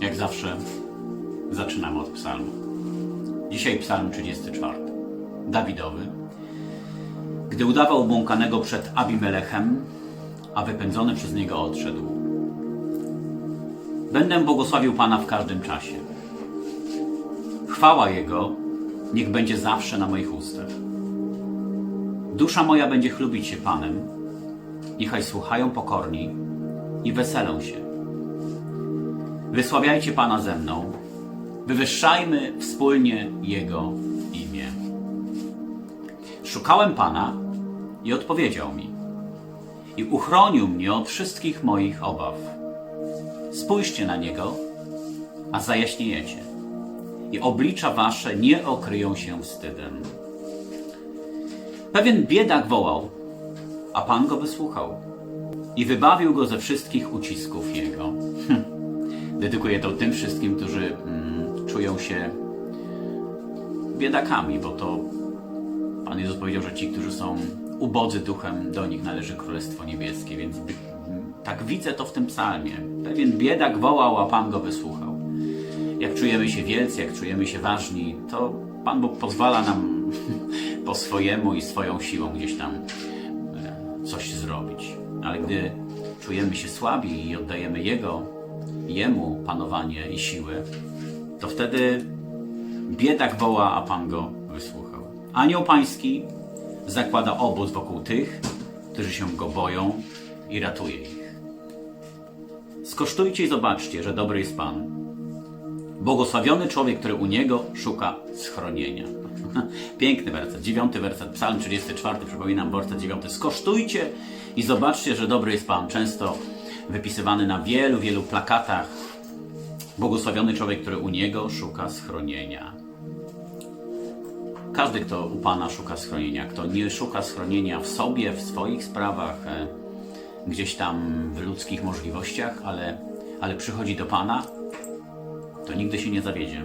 Jak zawsze zaczynamy od psalmu. Dzisiaj psalm 34. Dawidowy. Gdy udawał błąkanego przed Abimelechem, a wypędzony przez niego odszedł. Będę błogosławił Pana w każdym czasie. Chwała Jego niech będzie zawsze na moich ustach. Dusza moja będzie chlubić się Panem, niechaj słuchają pokorni i weselą się. Wysławiajcie Pana ze mną, wywyższajmy wspólnie Jego imię. Szukałem Pana i odpowiedział mi i uchronił mnie od wszystkich moich obaw. Spójrzcie na Niego, a zajaśniejecie i oblicza wasze nie okryją się wstydem. Pewien biedak wołał, a Pan go wysłuchał i wybawił go ze wszystkich ucisków jego. Dedykuję to tym wszystkim, którzy mm, czują się biedakami, bo to Pan Jezus powiedział, że ci, którzy są ubodzy duchem, do nich należy Królestwo Niebieskie, więc mm, tak widzę to w tym psalmie. Pewien biedak wołał, a Pan go wysłuchał. Jak czujemy się wielcy, jak czujemy się ważni, to Pan Bóg pozwala nam po swojemu i swoją siłą gdzieś tam e, coś zrobić. Ale gdy czujemy się słabi i oddajemy Jego, Jemu panowanie i siłę, to wtedy biedak woła, a Pan go wysłuchał. Anioł Pański zakłada obóz wokół tych, którzy się Go boją i ratuje ich. Skosztujcie i zobaczcie, że dobry jest Pan. Błogosławiony człowiek, który u Niego szuka schronienia. Piękny werset, dziewiąty werset, psalm 34, przypominam, werset dziewiąty. Skosztujcie i zobaczcie, że dobry jest Pan. Często wypisywany na wielu, wielu plakatach. Błogosławiony człowiek, który u Niego szuka schronienia. Każdy, kto u Pana szuka schronienia, kto nie szuka schronienia w sobie, w swoich sprawach, e, gdzieś tam w ludzkich możliwościach, ale, ale przychodzi do Pana, to nigdy się nie zawiedzie.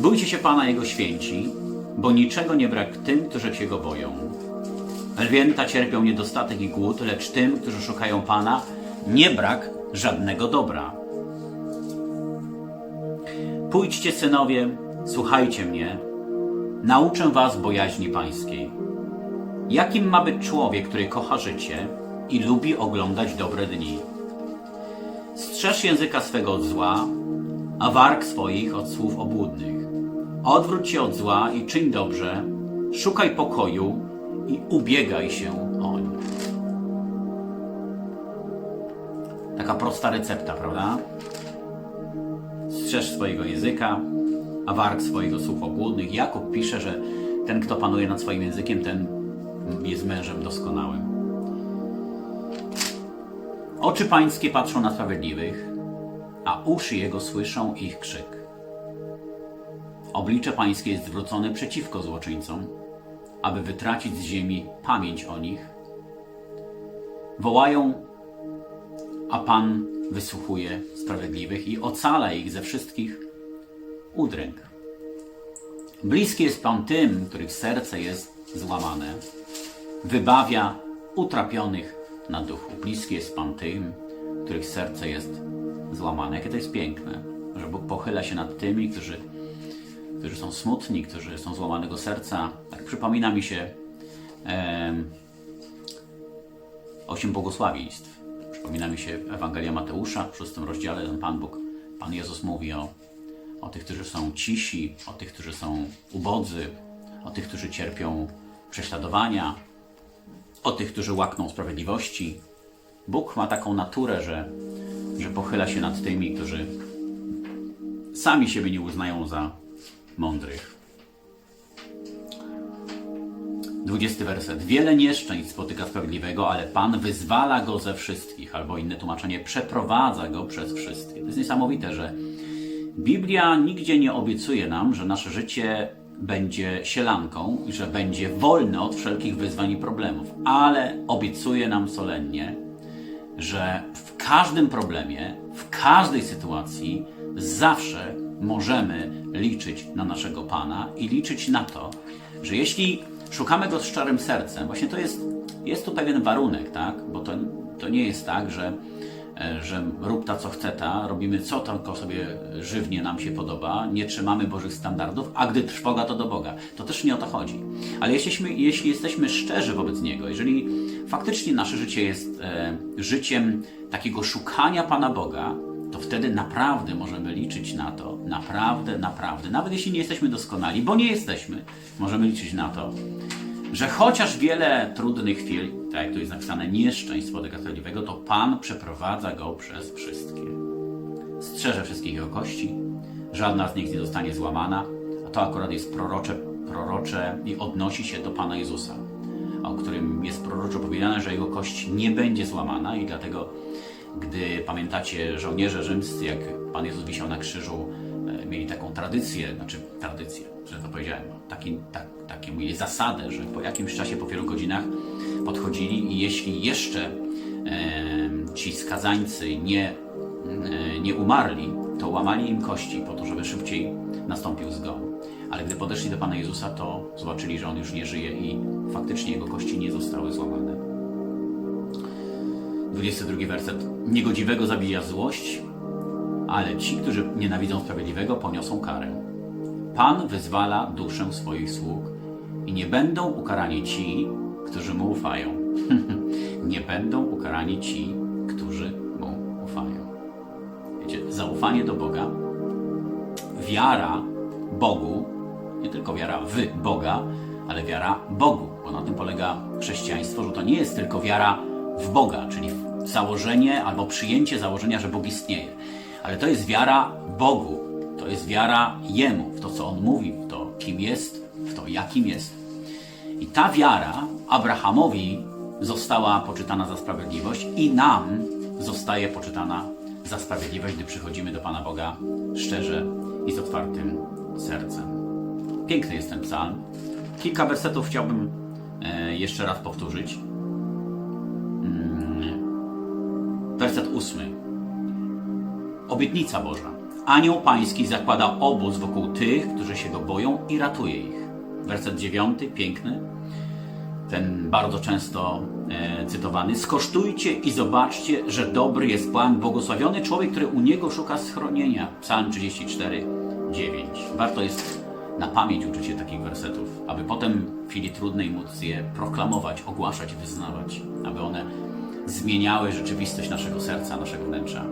Bójcie się Pana Jego święci, bo niczego nie brak tym, którzy się Go boją. Lwięta cierpią niedostatek i głód, lecz tym, którzy szukają Pana, nie brak żadnego dobra. Pójdźcie, synowie, słuchajcie mnie, nauczę was bojaźni pańskiej. Jakim ma być człowiek, który kocha życie i lubi oglądać dobre dni? Strzeż języka swego od zła, a warg swoich od słów obłudnych. Odwróć się od zła i czyń dobrze, szukaj pokoju i ubiegaj się oń. Taka prosta recepta, prawda? Strzeż swojego języka, a warg swojego słów obłudnych. Jakub pisze, że ten, kto panuje nad swoim językiem, ten jest mężem doskonałym. Oczy pańskie patrzą na sprawiedliwych, a uszy jego słyszą ich krzyk. Oblicze pańskie jest zwrócone przeciwko złoczyńcom, aby wytracić z ziemi pamięć o nich. Wołają, a Pan wysłuchuje sprawiedliwych i ocala ich ze wszystkich udręk. Bliski jest Pan tym, których serce jest złamane. Wybawia utrapionych na duchu. Bliski jest Pan tym, których serce jest złamane. Jakie to jest piękne, że Bóg pochyla się nad tymi, którzy, którzy są smutni, którzy są złamanego serca. Tak przypomina mi się em, osiem błogosławieństw. Przypomina mi się Ewangelia Mateusza w szóstym rozdziale. Ten Pan Bóg, Pan Jezus mówi o, o tych, którzy są cisi, o tych, którzy są ubodzy, o tych, którzy cierpią prześladowania, o tych, którzy łakną sprawiedliwości. Bóg ma taką naturę, że, że pochyla się nad tymi, którzy sami siebie nie uznają za mądrych. Dwudziesty werset. Wiele nieszczęść spotyka sprawiedliwego, ale Pan wyzwala go ze wszystkich, albo inne tłumaczenie, przeprowadza go przez wszystkie. To jest niesamowite, że Biblia nigdzie nie obiecuje nam, że nasze życie będzie sielanką i że będzie wolne od wszelkich wyzwań i problemów, ale obiecuje nam solennie, że w każdym problemie, w każdej sytuacji zawsze możemy liczyć na naszego Pana i liczyć na to, że jeśli szukamy Go z szczerym sercem, właśnie to jest, jest tu pewien warunek, tak? Bo to, to nie jest tak, że e, że rób ta co chce ta, robimy co tylko sobie żywnie nam się podoba, nie trzymamy Bożych standardów, a gdy trwoga to do Boga. To też nie o to chodzi. Ale jeśliśmy, jeśli jesteśmy szczerzy wobec Niego, jeżeli faktycznie nasze życie jest e, życiem takiego szukania Pana Boga, to wtedy naprawdę możemy liczyć na to, naprawdę, naprawdę, nawet jeśli nie jesteśmy doskonali, bo nie jesteśmy, możemy liczyć na to, że chociaż wiele trudnych chwil, tak jak tu jest napisane, nieszczęść spotyka sprawiedliwego, to Pan przeprowadza go przez wszystkie. Strzeże wszystkich jego kości, żadna z nich nie zostanie złamana, a to akurat jest prorocze, prorocze i odnosi się do Pana Jezusa, o którym jest proroczo powiedziane, że jego kość nie będzie złamana i dlatego, gdy pamiętacie żołnierze rzymscy, jak Pan Jezus wisiał na krzyżu, e, mieli taką tradycję, znaczy tradycję, że to powiedziałem, taki, tak, mówię, zasadę, że po jakimś czasie, po wielu godzinach podchodzili i jeśli jeszcze e, ci skazańcy nie, e, nie umarli, to łamali im kości po to, żeby szybciej nastąpił zgon. Ale gdy podeszli do Pana Jezusa, to zobaczyli, że On już nie żyje i faktycznie Jego kości nie zostały złamane. 22 werset. Niegodziwego zabija złość, ale ci, którzy nienawidzą sprawiedliwego, poniosą karę. Pan wyzwala duszę swoich sług i nie będą ukarani ci, którzy mu ufają. nie będą ukarani ci, którzy mu ufają. Wiecie, zaufanie do Boga, wiara Bogu, nie tylko wiara w Boga, ale wiara Bogu, bo na tym polega chrześcijaństwo, że to nie jest tylko wiara w Boga, czyli w założenie albo przyjęcie założenia, że Bóg istnieje, ale to jest wiara Bogu, to jest wiara Jemu, w to, co On mówi, w to, kim jest, w to, jakim jest. I ta wiara Abrahamowi została poczytana za sprawiedliwość i nam zostaje poczytana za sprawiedliwość, gdy przychodzimy do Pana Boga szczerze i z otwartym sercem. Piękny jest ten psalm. Kilka wersetów chciałbym e, jeszcze raz powtórzyć. Werset ósmy. Obietnica Boża. Anioł Pański zakłada obóz wokół tych, którzy się go boją i ratuje ich. Werset dziewiąty, piękny, ten bardzo często e, cytowany. Skosztujcie i zobaczcie, że dobry jest Pan, błogosławiony człowiek, który u Niego szuka schronienia. Psalm 34, 9. Warto jest na pamięć uczyć się takich wersetów, aby potem w chwili trudnej móc je proklamować, ogłaszać, wyznawać, aby one zmieniały rzeczywistość naszego serca, naszego wnętrza.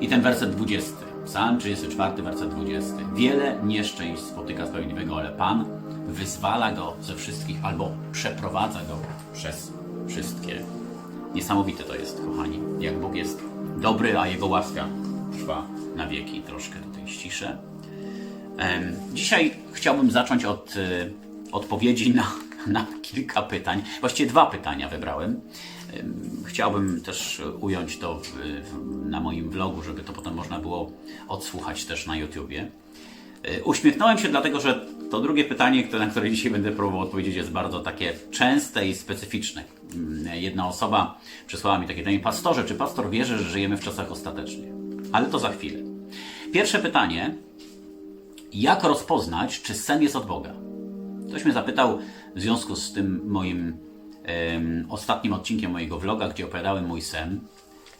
I ten werset 20. Psalm 34, werset 20. Wiele nieszczęść spotyka sprawiedliwego, ale Pan wyzwala go ze wszystkich albo przeprowadza go przez wszystkie. Niesamowite to jest, kochani, jak Bóg jest dobry, a Jego łaska trwa na wieki. Troszkę tutaj ściszę. Dzisiaj chciałbym zacząć od y, odpowiedzi na, na kilka pytań. Właściwie dwa pytania wybrałem. Em, Chciałbym też ująć to w, na moim vlogu, żeby to potem można było odsłuchać też na YouTubie. Y, Uśmiechnąłem się dlatego, że to drugie pytanie, na które dzisiaj będę próbował odpowiedzieć, jest bardzo takie częste i specyficzne. Mm, Jedna osoba przysłała mi takie pytanie, pastorze, czy pastor wierzy, że żyjemy w czasach ostatecznych? Ale to za chwilę. Pierwsze pytanie, jak rozpoznać, czy sen jest od Boga? Ktoś mnie zapytał w związku z tym moim em, ostatnim odcinkiem mojego vloga, gdzie opowiadałem mój sen.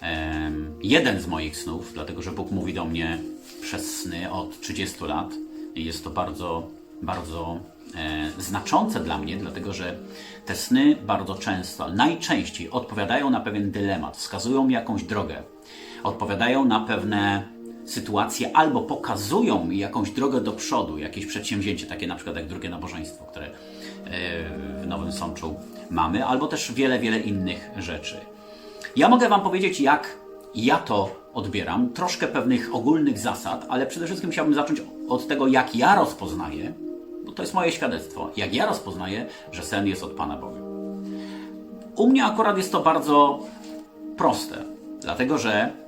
Em, jeden z moich snów, dlatego że Bóg mówi do mnie przez sny od 30 lat jest to bardzo, bardzo e, znaczące dla mnie, dlatego że te sny bardzo często, najczęściej odpowiadają na pewien dylemat, wskazują mi jakąś drogę, odpowiadają na pewne sytuacje albo pokazują mi jakąś drogę do przodu, jakieś przedsięwzięcie, takie na przykład jak drugie nabożeństwo, które e, w Nowym Sączu mamy, albo też wiele, wiele innych rzeczy. Ja mogę Wam powiedzieć, jak ja to odbieram, troszkę pewnych ogólnych zasad, ale przede wszystkim chciałbym zacząć od tego, jak ja rozpoznaję, bo to jest moje świadectwo, jak ja rozpoznaję, że sen jest od Pana Boga. U mnie akurat jest to bardzo proste, dlatego że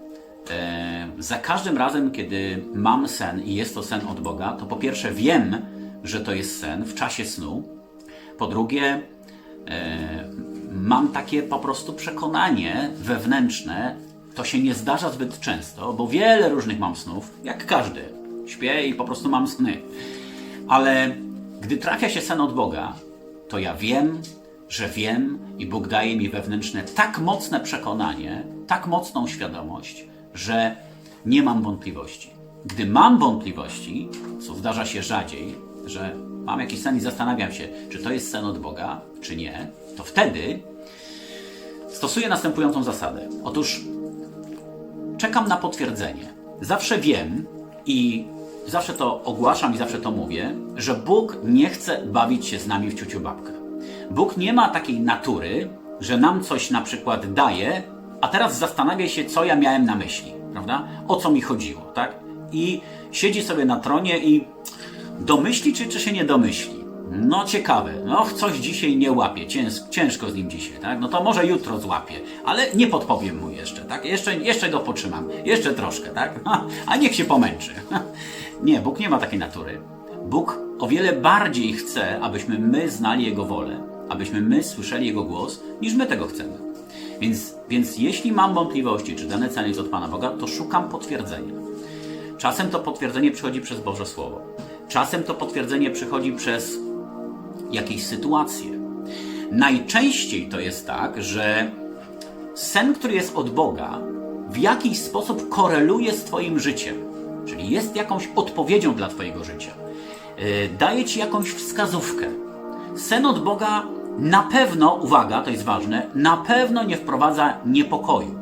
za każdym razem, kiedy mam sen i jest to sen od Boga, to po pierwsze wiem, że to jest sen w czasie snu. Po drugie, e, mam takie po prostu przekonanie wewnętrzne. To się nie zdarza zbyt często, bo wiele różnych mam snów, jak każdy. Śpię i po prostu mam sny. Ale gdy trafia się sen od Boga, to ja wiem, że wiem i Bóg daje mi wewnętrzne tak mocne przekonanie, tak mocną świadomość, że nie mam wątpliwości. Gdy mam wątpliwości, co zdarza się rzadziej, że mam jakiś sen i zastanawiam się, czy to jest sen od Boga, czy nie, to wtedy stosuję następującą zasadę. Otóż czekam na potwierdzenie. Zawsze wiem i zawsze to ogłaszam i zawsze to mówię, że Bóg nie chce bawić się z nami w ciuciu babkę. Bóg nie ma takiej natury, że nam coś na przykład daje, a teraz zastanawia się, co ja miałem na myśli, prawda? O co mi chodziło, tak? I siedzi sobie na tronie i domyśli, czy, czy się nie domyśli. No ciekawe, no coś dzisiaj nie łapie, cięż, ciężko z nim dzisiaj, tak? No to może jutro złapie, ale nie podpowiem mu jeszcze, tak? Jeszcze, jeszcze go potrzymam, jeszcze troszkę, tak? A niech się pomęczy. Nie, Bóg nie ma takiej natury. Bóg o wiele bardziej chce, abyśmy my znali Jego wolę, abyśmy my słyszeli Jego głos, niż my tego chcemy. Więc, więc jeśli mam wątpliwości, czy dane cel jest od Pana Boga, to szukam potwierdzenia. Czasem to potwierdzenie przychodzi przez Boże Słowo. Czasem to potwierdzenie przychodzi przez jakieś sytuacje. Najczęściej to jest tak, że sen, który jest od Boga, w jakiś sposób koreluje z Twoim życiem, czyli jest jakąś odpowiedzią dla Twojego życia. Yy, Daje Ci jakąś wskazówkę. Sen od Boga na pewno, uwaga, to jest ważne, na pewno nie wprowadza niepokoju.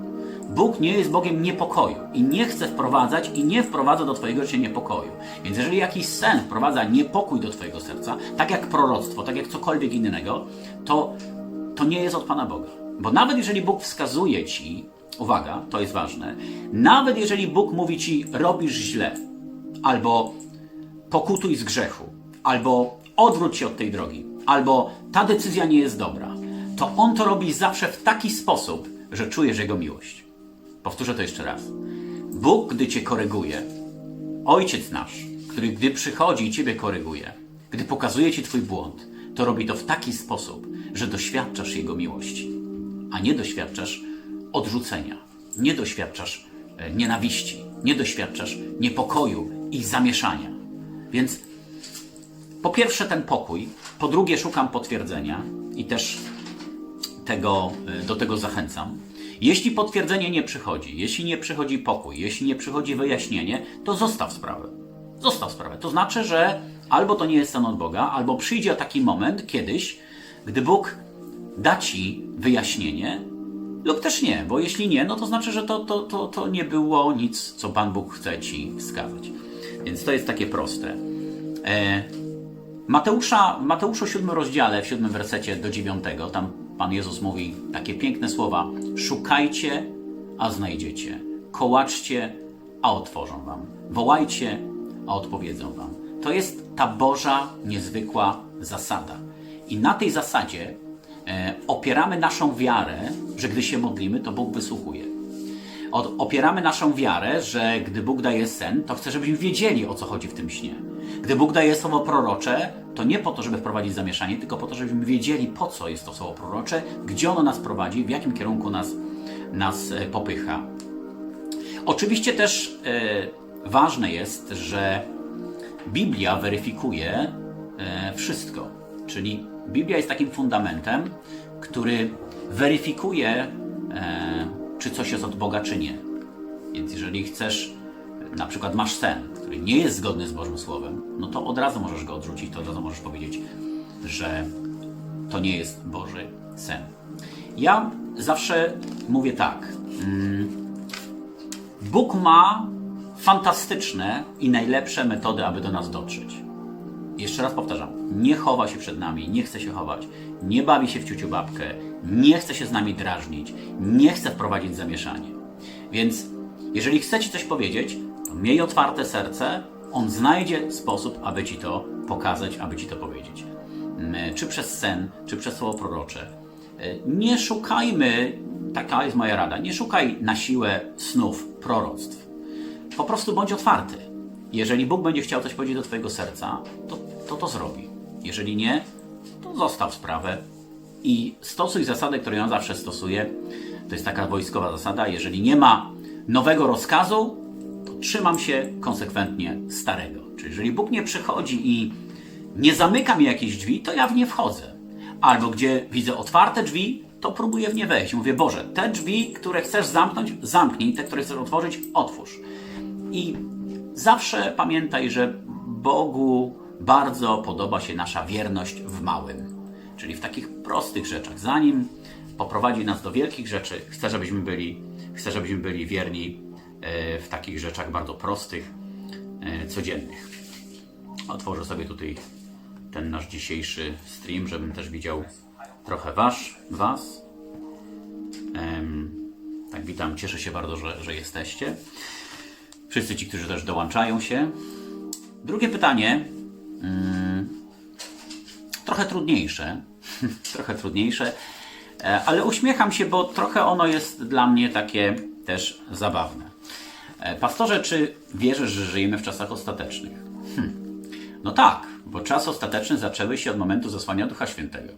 Bóg nie jest Bogiem niepokoju i nie chce wprowadzać i nie wprowadza do Twojego życia niepokoju. Więc jeżeli jakiś sen wprowadza niepokój do Twojego serca, tak jak proroctwo, tak jak cokolwiek innego, to, to nie jest od Pana Boga. Bo nawet jeżeli Bóg wskazuje Ci, uwaga, to jest ważne, nawet jeżeli Bóg mówi Ci, robisz źle, albo pokutuj z grzechu, albo odwróć się od tej drogi, albo ta decyzja nie jest dobra, to On to robi zawsze w taki sposób, że czujesz Jego miłość. Powtórzę to jeszcze raz. Bóg, gdy Cię koryguje, Ojciec nasz, który gdy przychodzi i Ciebie koryguje, gdy pokazuje Ci Twój błąd, to robi to w taki sposób, że doświadczasz Jego miłości, a nie doświadczasz odrzucenia, nie doświadczasz e, nienawiści, nie doświadczasz niepokoju i zamieszania. Więc po pierwsze ten pokój, po drugie szukam potwierdzenia i też tego, e, do tego zachęcam. Jeśli potwierdzenie nie przychodzi, jeśli nie przychodzi pokój, jeśli nie przychodzi wyjaśnienie, to zostaw sprawę. Zostaw sprawę. To znaczy, że albo to nie jest sen od Boga, albo przyjdzie taki moment kiedyś, gdy Bóg da ci wyjaśnienie, lub też nie, bo jeśli nie, no to znaczy, że to, to, to, to nie było nic, co Pan Bóg chce ci wskazać. Więc to jest takie proste. E, Mateusza, Mateuszu 7 rozdziale, w 7 wersecie do 9, tam Pan Jezus mówi takie piękne słowa: Szukajcie, a znajdziecie. Kołaczcie, a otworzą wam. Wołajcie, a odpowiedzą wam. To jest ta Boża, niezwykła zasada. I na tej zasadzie e, opieramy naszą wiarę, że gdy się modlimy, to Bóg wysłuchuje. Opieramy naszą wiarę, że gdy Bóg daje sen, to chce, żebyśmy wiedzieli, o co chodzi w tym śnie. Gdy Bóg daje słowo prorocze, to nie po to, żeby wprowadzić zamieszanie, tylko po to, żebyśmy wiedzieli, po co jest to słowo prorocze, gdzie ono nas prowadzi, w jakim kierunku nas, nas e, popycha. Oczywiście też e, ważne jest, że Biblia weryfikuje e, wszystko. Czyli Biblia jest takim fundamentem, który weryfikuje, e, czy coś jest od Boga, czy nie. Więc jeżeli chcesz, na przykład masz sen, który nie jest zgodny z Bożym Słowem, no to od razu możesz go odrzucić, to od razu możesz powiedzieć, że to nie jest Boży sen. Ja zawsze mówię tak. Mm, Bóg ma fantastyczne i najlepsze metody, aby do nas dotrzeć. Jeszcze raz powtarzam, nie chowa się przed nami, nie chce się chować, nie bawi się w ciuciu babkę, nie chce się z nami drażnić, nie chce wprowadzić zamieszanie. Więc jeżeli chce Ci coś powiedzieć, to miej otwarte serce, On znajdzie sposób, aby Ci to pokazać, aby Ci to powiedzieć. Mm, Czy przez sen, czy przez słowo prorocze. Y, Nie szukajmy, taka jest moja rada, nie szukaj na siłę snów, proroctw. Po prostu bądź otwarty. Jeżeli Bóg będzie chciał coś powiedzieć do Twojego serca, to to, to zrobi. Jeżeli nie, to zostaw sprawę i stosuj zasadę, którą ja zawsze stosuję. To jest taka wojskowa zasada. Jeżeli nie ma nowego rozkazu, to trzymam się konsekwentnie starego. Czyli jeżeli Bóg nie przychodzi i nie zamyka mi jakichś drzwi, to ja w nie wchodzę. albo gdzie widzę otwarte drzwi, to próbuję w nie wejść. Mówię, Boże, te drzwi, które chcesz zamknąć, zamknij, te, które chcesz otworzyć, otwórz. I zawsze pamiętaj, że Bogu bardzo podoba się nasza wierność w małym, czyli w takich prostych rzeczach. Zanim poprowadzi nas do wielkich rzeczy, chce, żebyśmy byli, chce, żebyśmy byli wierni e, w takich rzeczach bardzo prostych, e, codziennych. Otworzę sobie tutaj ten nasz dzisiejszy stream, żebym też widział trochę wasz, was. Tak, witam, cieszę się bardzo, że, że jesteście. Wszyscy ci, którzy też dołączają się. Drugie pytanie, mm, trochę trudniejsze, trochę trudniejsze, e, ale uśmiecham się, bo trochę ono jest dla mnie takie też zabawne. E, Pastorze, czy wierzysz, że żyjemy w czasach ostatecznych? No tak, bo czas ostateczny zaczęły się od momentu zesłania Ducha Świętego.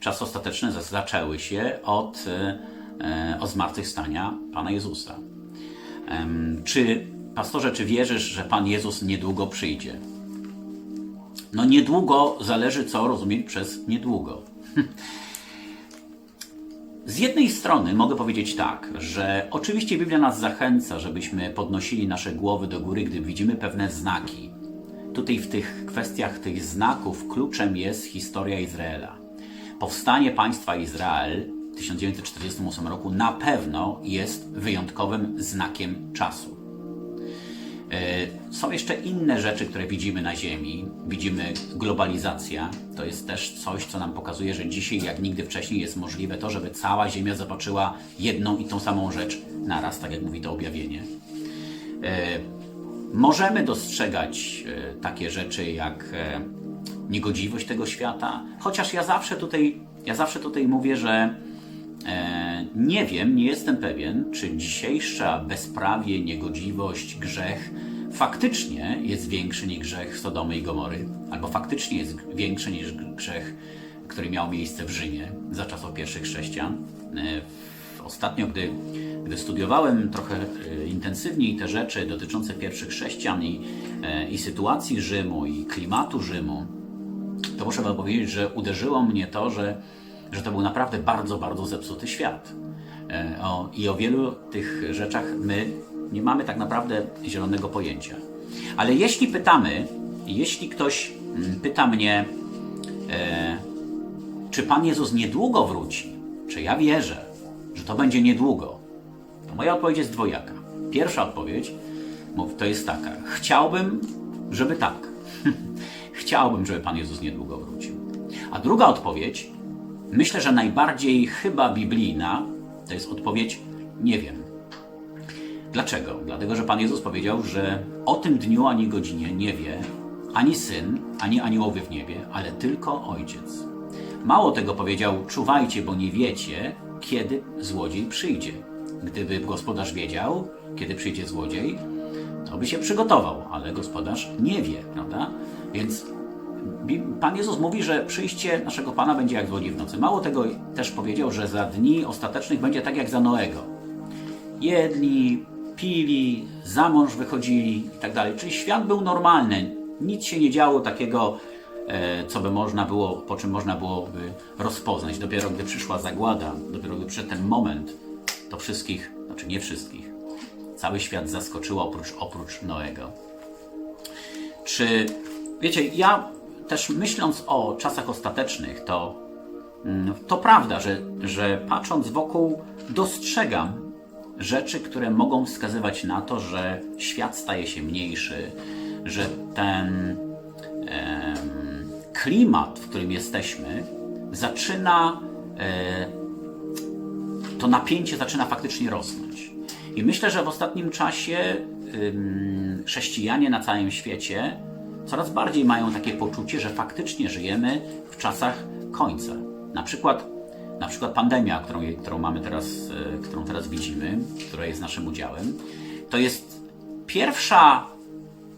Czas ostateczny za- zaczęły się od, e, e, od zmartwychwstania Pana Jezusa. Czy, pastorze, czy wierzysz, że Pan Jezus niedługo przyjdzie? No niedługo zależy, co rozumieć przez niedługo. Z jednej strony mogę powiedzieć tak, że oczywiście Biblia nas zachęca, żebyśmy podnosili nasze głowy do góry, gdy widzimy pewne znaki. Tutaj w tych kwestiach tych znaków kluczem jest historia Izraela. Powstanie państwa Izrael w 1948 roku na pewno jest wyjątkowym znakiem czasu. E, Są jeszcze inne rzeczy, które widzimy na Ziemi. Widzimy globalizacja. To jest też coś, co nam pokazuje, że dzisiaj, jak nigdy wcześniej, jest możliwe to, żeby cała Ziemia zobaczyła jedną i tą samą rzecz naraz, tak jak mówi to objawienie. E, Możemy dostrzegać e, takie rzeczy jak niegodziwość tego świata, chociaż ja zawsze tutaj, ja zawsze tutaj mówię, że nie wiem, nie jestem pewien, czy dzisiejsza bezprawie, niegodziwość, grzech faktycznie jest większy niż grzech Sodomy i Gomory, albo faktycznie jest większy niż grzech, który miał miejsce w Rzymie za czasów pierwszych chrześcijan. E, Ostatnio, gdy, gdy studiowałem trochę e, intensywniej te rzeczy dotyczące pierwszych chrześcijan i, e, i sytuacji Rzymu, i klimatu Rzymu, to muszę wam powiedzieć, że uderzyło mnie to, że, że to był naprawdę bardzo, bardzo zepsuty świat. E, O, I o wielu tych rzeczach my nie mamy tak naprawdę zielonego pojęcia. Ale jeśli pytamy, jeśli ktoś mm, pyta mnie, e, czy Pan Jezus niedługo wróci, czy ja wierzę, że to będzie niedługo, to moja odpowiedź jest dwojaka. Pierwsza odpowiedź to jest taka: chciałbym, żeby tak. chciałbym, żeby Pan Jezus niedługo wrócił. A druga odpowiedź, myślę, że najbardziej chyba biblijna, to jest odpowiedź: nie wiem. Dlaczego? Dlatego, że Pan Jezus powiedział, że o tym dniu ani godzinie nie wie ani syn, ani aniołowie w niebie, ale tylko ojciec. Mało tego powiedział: czuwajcie, bo nie wiecie, kiedy złodziej przyjdzie. Gdyby gospodarz wiedział, kiedy przyjdzie złodziej, to by się przygotował, ale gospodarz nie wie, prawda? Więc Pan Jezus mówi, że przyjście naszego Pana będzie jak złodziej w nocy. Mało tego też powiedział, że za dni ostatecznych będzie tak jak za Noego. Jedli, pili, za mąż wychodzili i tak dalej. Czyli świat był normalny. Nic się nie działo takiego, e, co by można było, po czym można byłoby rozpoznać. Dopiero gdy przyszła zagłada, dopiero gdy przyszedł ten moment, to wszystkich, znaczy nie wszystkich, cały świat zaskoczyło oprócz, oprócz Noego. Czy wiecie, ja też myśląc o czasach ostatecznych, to, mm, to prawda, że, że patrząc wokół, dostrzegam rzeczy, które mogą wskazywać na to, że świat staje się mniejszy, że ten em, klimat, w którym jesteśmy, zaczyna e, to napięcie zaczyna faktycznie rosnąć. I myślę, że w ostatnim czasie ym, chrześcijanie na całym świecie coraz bardziej mają takie poczucie, że faktycznie żyjemy w czasach końca. Na przykład, na przykład pandemia, którą, którą mamy teraz, e, którą teraz widzimy, która jest naszym udziałem, to jest pierwsza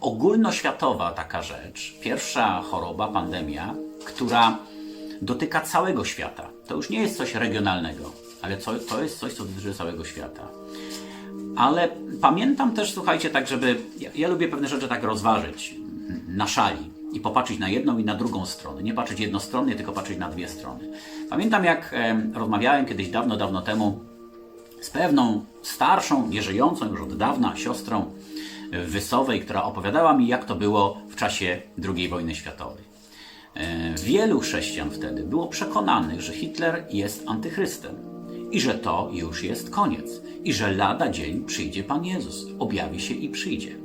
ogólnoświatowa taka rzecz, pierwsza choroba, pandemia, która dotyka całego świata. To już nie jest coś regionalnego, ale co, to jest coś, co dotyczy całego świata. Ale pamiętam też, słuchajcie, tak, żeby. Ja, ja lubię pewne rzeczy tak rozważyć na szali. i popatrzeć na jedną i na drugą stronę. Nie patrzeć jednostronnie, tylko patrzeć na dwie strony. Pamiętam, jak rozmawiałem kiedyś dawno, dawno temu z pewną starszą, nieżyjącą już od dawna siostrą Wysowej, która opowiadała mi, jak to było w czasie II wojny światowej. E, Wielu chrześcijan wtedy było przekonanych, że Hitler jest antychrystem i że to już jest koniec i że lada dzień przyjdzie Pan Jezus, objawi się i przyjdzie.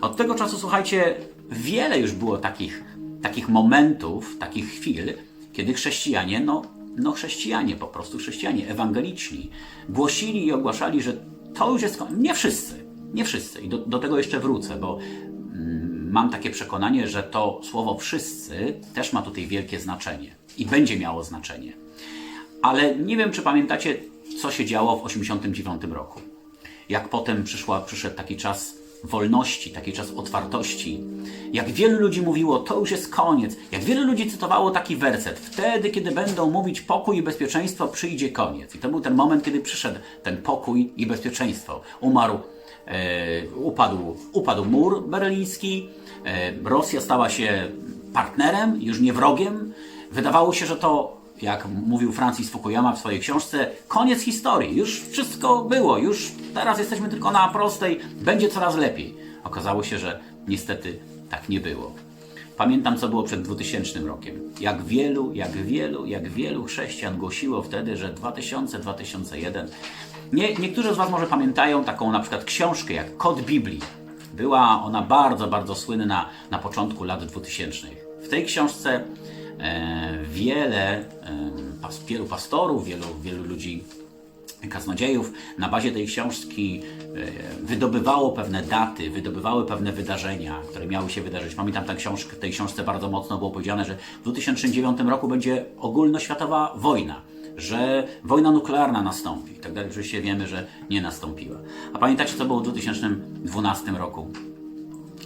Od tego czasu, słuchajcie, wiele już było takich, takich momentów, takich chwil, kiedy chrześcijanie, no, no chrześcijanie po prostu, chrześcijanie ewangeliczni, głosili i ogłaszali, że to już jest koniec. Nie wszyscy, nie wszyscy. I do, do tego jeszcze wrócę, bo mm, mam takie przekonanie, że to słowo wszyscy też ma tutaj wielkie znaczenie i będzie miało znaczenie. Ale nie wiem, czy pamiętacie, co się działo w 1989 roku. Jak potem przyszła, przyszedł taki czas wolności, taki czas otwartości. Jak wielu ludzi mówiło, to już jest koniec. Jak wielu ludzi cytowało taki werset. Wtedy, kiedy będą mówić pokój i bezpieczeństwo, przyjdzie koniec. I to był ten moment, kiedy przyszedł ten pokój i bezpieczeństwo. Umarł, e, upadł, upadł mur berliński, e, Rosja stała się partnerem, już nie wrogiem. Wydawało się, że to jak mówił Francis Fukuyama w swojej książce, koniec historii. Już wszystko było, już teraz jesteśmy tylko na prostej, będzie coraz lepiej. Okazało się, że niestety tak nie było. Pamiętam, co było przed 2000 rokiem. Jak wielu, jak wielu, jak wielu chrześcijan głosiło wtedy, że 2000-2001. Nie, niektórzy z Was może pamiętają taką na przykład książkę jak Kod Biblii. Była ona bardzo, bardzo słynna na początku lat 2000. W tej książce wiele, e, wielu pastorów, wielu, wielu ludzi, kaznodziejów na bazie tej książki e, wydobywało pewne daty, wydobywały pewne wydarzenia, które miały się wydarzyć. Pamiętam tę książkę, w tej książce bardzo mocno było powiedziane, że w 2009 roku będzie ogólnoświatowa wojna, że wojna nuklearna nastąpi. I tak dalej. Oczywiście wiemy, że nie nastąpiła. A pamiętacie, co było w 2012 roku?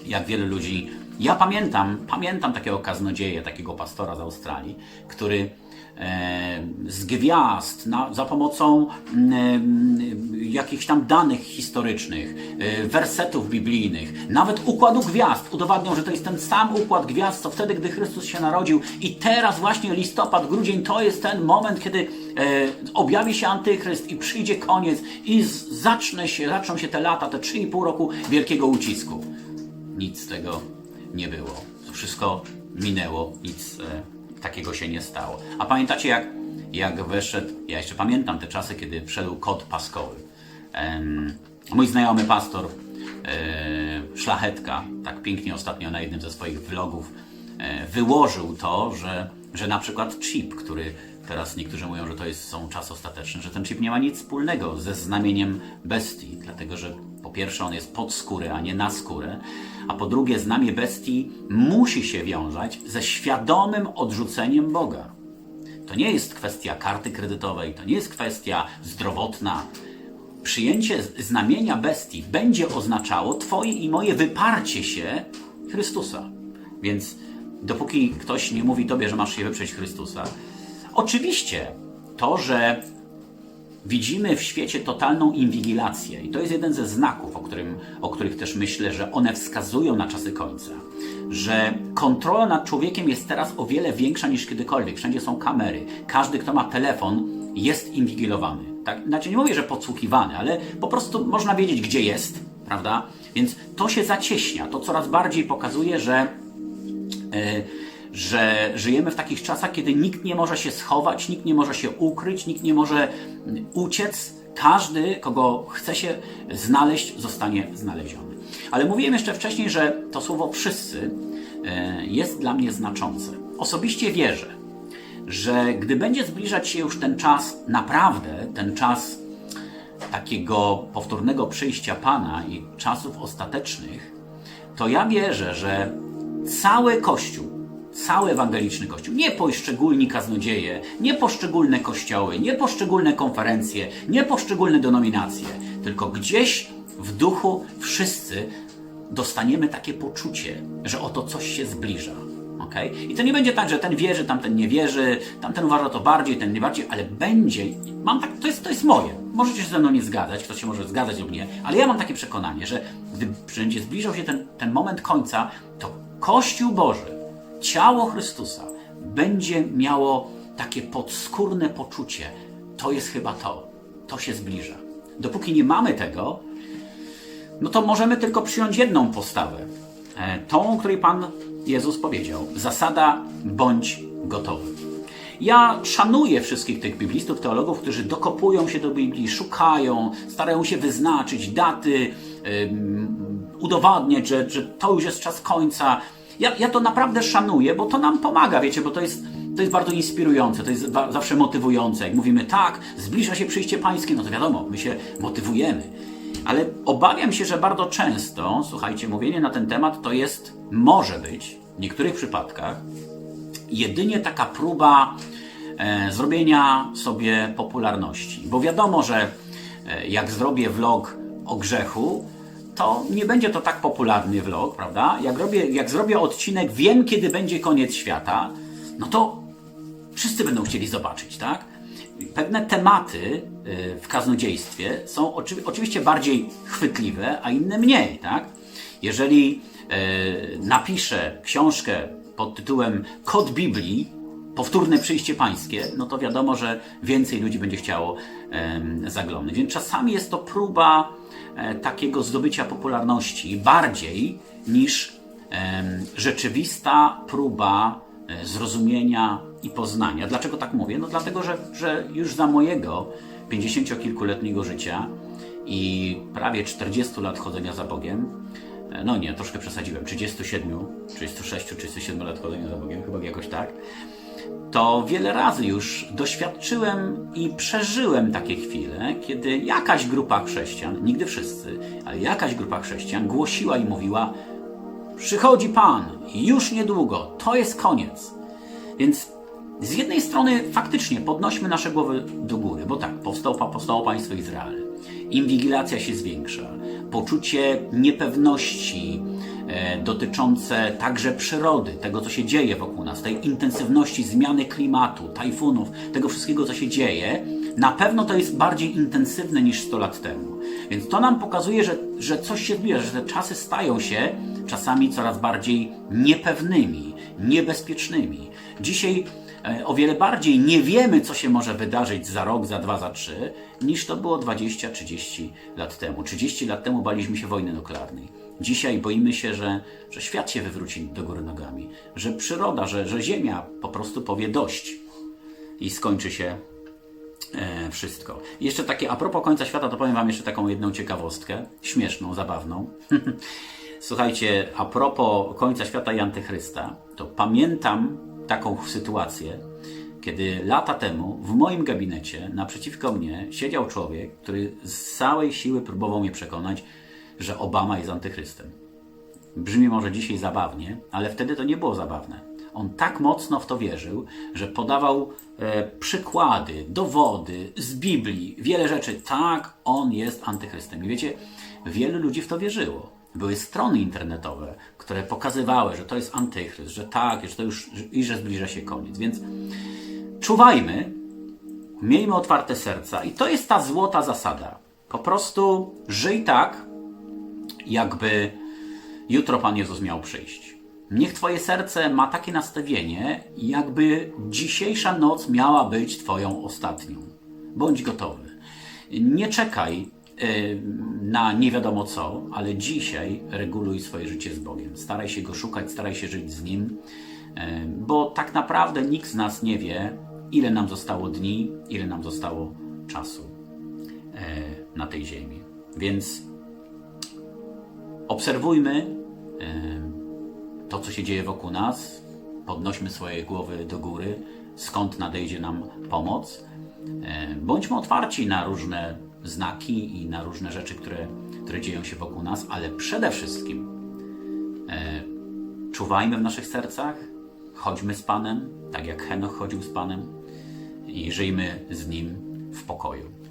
jak wielu ludzi. Ja pamiętam, pamiętam takiego kaznodzieja, takiego pastora z Australii, który e, z gwiazd, na, za pomocą mm, e, jakichś tam danych historycznych, e, wersetów biblijnych, nawet układu gwiazd, udowadniał, że to jest ten sam układ gwiazd, co wtedy, gdy Chrystus się narodził. I teraz właśnie listopad, grudzień to jest ten moment, kiedy e, objawi się Antychryst i przyjdzie koniec i z, się, zaczną się te lata, te 3,5 roku wielkiego ucisku nic z tego nie było. To wszystko minęło, nic e, takiego się nie stało. A pamiętacie, jak, jak wyszedł, ja jeszcze pamiętam te czasy, kiedy wszedł kod paskowy. Mój znajomy pastor, e, szlachetka, tak pięknie ostatnio na jednym ze swoich vlogów e, wyłożył to, że, że na przykład chip, który teraz niektórzy mówią, że to jest, są czasy ostateczne, że ten chip nie ma nic wspólnego ze znamieniem bestii, dlatego że po pierwsze on jest pod skórę, a nie na skórę, a po drugie znamie bestii musi się wiązać ze świadomym odrzuceniem Boga. To nie jest kwestia karty kredytowej, to nie jest kwestia zdrowotna. Przyjęcie znamienia bestii będzie oznaczało Twoje i moje wyparcie się Chrystusa. Więc dopóki ktoś nie mówi Tobie, że masz się wyprzeć Chrystusa, oczywiście to, że widzimy w świecie totalną inwigilację i to jest jeden ze znaków, o, którym, o których też myślę, że one wskazują na czasy końca. Że kontrola nad człowiekiem jest teraz o wiele większa niż kiedykolwiek. Wszędzie są kamery. Każdy, kto ma telefon, jest inwigilowany. Tak? Znaczy nie mówię, że podsłuchiwany, ale po prostu można wiedzieć, gdzie jest, prawda? Więc to się zacieśnia. To coraz bardziej pokazuje, że e, że żyjemy w takich czasach, kiedy nikt nie może się schować, nikt nie może się ukryć, nikt nie może uciec. Każdy, kogo chce się znaleźć, zostanie znaleziony. Ale mówiłem jeszcze wcześniej, że to słowo wszyscy e, jest dla mnie znaczące. Osobiście wierzę, że gdy będzie zbliżać się już ten czas, naprawdę ten czas takiego powtórnego przyjścia Pana i czasów ostatecznych, to ja wierzę, że cały Kościół, cały ewangeliczny Kościół, nie poszczególni kaznodzieje, nie poszczególne kościoły, nie poszczególne konferencje, nie poszczególne denominacje, tylko gdzieś w duchu wszyscy dostaniemy takie poczucie, że oto coś się zbliża. Okay? I to nie będzie tak, że ten wierzy, tamten nie wierzy, tamten uważa to bardziej, ten nie bardziej, ale będzie. Mam tak, to, jest, to jest moje. Możecie się ze mną nie zgadzać, ktoś się może zgadzać lub nie, ale ja mam takie przekonanie, że gdy będzie zbliżał się ten, ten moment końca, to Kościół Boży ciało Chrystusa będzie miało takie podskórne poczucie, to jest chyba to, to się zbliża. Dopóki nie mamy tego, no to możemy tylko przyjąć jedną postawę. E, Tą, o której Pan Jezus powiedział. Zasada bądź gotowy. Ja szanuję wszystkich tych biblistów, teologów, którzy dokopują się do Biblii, szukają, starają się wyznaczyć daty, udowadniać, że, że to już jest czas końca. Ja, ja to naprawdę szanuję, bo to nam pomaga, wiecie, bo to jest, to jest bardzo inspirujące, to jest zawsze motywujące. Jak mówimy tak, zbliża się przyjście pańskie, no to wiadomo, my się motywujemy. Ale obawiam się, że bardzo często, słuchajcie, mówienie na ten temat to jest, może być, w niektórych przypadkach, jedynie taka próba e, zrobienia sobie popularności. Bo wiadomo, że e, jak zrobię vlog o grzechu, to nie będzie to tak popularny vlog, prawda? Jak, robię, jak zrobię odcinek, wiem kiedy będzie koniec świata, no to wszyscy będą chcieli zobaczyć, tak? Pewne tematy y, w kaznodziejstwie są oczy, oczywiście bardziej chwytliwe, a inne mniej, tak? Jeżeli y, napiszę książkę pod tytułem Kod Biblii, powtórne przyjście pańskie, no to wiadomo, że więcej ludzi będzie chciało em, zaglądać. Więc czasami jest to próba e, takiego zdobycia popularności bardziej niż rzeczywista próba e, zrozumienia i poznania. Dlaczego tak mówię? No dlatego, że, że już za mojego 50-kilkuletniego życia i prawie 40 lat chodzenia za Bogiem, e, no nie, troszkę przesadziłem, 37, 36, 37 lat chodzenia za Bogiem, chyba jakoś tak, to wiele razy już doświadczyłem i przeżyłem takie chwile, kiedy jakaś grupa chrześcijan, nigdy wszyscy, ale jakaś grupa chrześcijan głosiła i mówiła: Przychodzi Pan, już niedługo, to jest koniec. Więc z jednej strony faktycznie podnośmy nasze głowy do góry, bo tak, powstało, powstało państwo Izrael. Inwigilacja się zwiększa, poczucie niepewności dotyczące także przyrody, tego co się dzieje wokół nas, tej intensywności zmiany klimatu, tajfunów, tego wszystkiego co się dzieje, na pewno to jest bardziej intensywne niż 100 lat temu. Więc to nam pokazuje, że, że coś się zbliża, że te czasy stają się czasami coraz bardziej niepewnymi, niebezpiecznymi. Dzisiaj e, o wiele bardziej nie wiemy, co się może wydarzyć za rok, za dwa, za trzy, niż to było 20-30 lat temu. 30 lat temu baliśmy się wojny nuklearnej. Dzisiaj boimy się, że, że świat się wywróci do góry nogami, że przyroda, że, że Ziemia po prostu powie dość i skończy się e, wszystko. Jeszcze takie, a propos końca świata, to powiem Wam jeszcze taką jedną ciekawostkę, śmieszną, zabawną. Słuchajcie, a propos końca świata i antychrysta, to pamiętam taką sytuację, kiedy lata temu w moim gabinecie naprzeciwko mnie siedział człowiek, który z całej siły próbował mnie przekonać, że Obama jest antychrystem. Brzmi może dzisiaj zabawnie, ale wtedy to nie było zabawne. On tak mocno w to wierzył, że podawał e, przykłady, dowody z Biblii, wiele rzeczy. Tak, on jest antychrystem. I wiecie, wielu ludzi w to wierzyło. Były strony internetowe, które pokazywały, że to jest antychryst, że tak, że to już i że zbliża się koniec. Więc czuwajmy, miejmy otwarte serca i to jest ta złota zasada. Po prostu żyj tak, jakby jutro Pan Jezus miał przyjść. Niech Twoje serce ma takie nastawienie, jakby dzisiejsza noc miała być Twoją ostatnią. Bądź gotowy. Nie czekaj y, na nie wiadomo co, ale dzisiaj reguluj swoje życie z Bogiem. Staraj się Go szukać, staraj się żyć z Nim, y, bo tak naprawdę nikt z nas nie wie, ile nam zostało dni, ile nam zostało czasu y, na tej ziemi. Więc obserwujmy to, co się dzieje wokół nas, podnośmy swoje głowy do góry, skąd nadejdzie nam pomoc. Bądźmy otwarci na różne znaki i na różne rzeczy, które, które dzieją się wokół nas, ale przede wszystkim czuwajmy w naszych sercach, chodźmy z Panem, tak jak Henoch chodził z Panem i żyjmy z Nim w pokoju.